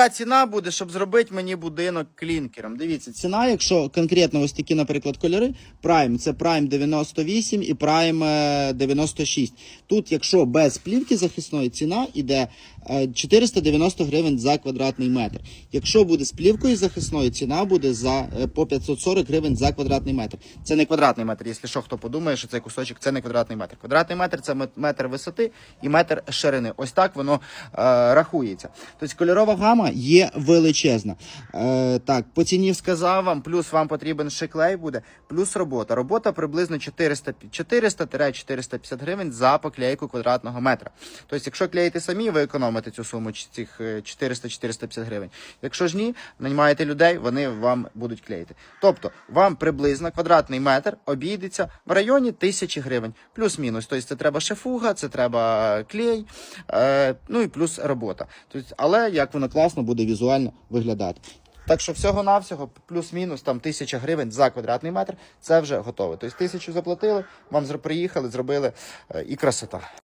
Яка ціна буде, щоб зробити мені будинок клінкером? Дивіться, ціна, якщо конкретно ось такі, наприклад, кольори, Prime, це Prime 98 і Prime е, 96. Тут, якщо без плівки захисної, ціна йде е, 490 гривень за квадратний метр. Якщо буде з плівкою захисною, ціна буде за е, по 540 гривень за квадратний метр. Це не квадратний метр, якщо що, хто подумає, що цей кусочок це не квадратний метр. Квадратний метр це метр висоти і метр ширини. Ось так воно е, рахується. Тобто кольорова гама є величезна. Е, так, по ціні сказав вам, плюс вам потрібен ще клей буде, плюс робота. Робота приблизно 400 400-450 гривень за поклейку квадратного метра. Тобто, якщо клеїте самі, ви економите цю суму цих е, 400-450 гривень. Якщо ж ні, наймаєте людей, вони вам будуть клеїти. Тобто, вам приблизно квадратний метр обійдеться в районі тисячі гривень, плюс-мінус. Тобто, це треба шефуга, це треба клей, е, ну і плюс робота. Тобто, але як воно класно буде візуально виглядати. Так що всього-навсього, плюс-мінус там тисяча гривень за квадратний метр, це вже готове. Тобто тисячу заплатили, вам приїхали, зробили е, і красота.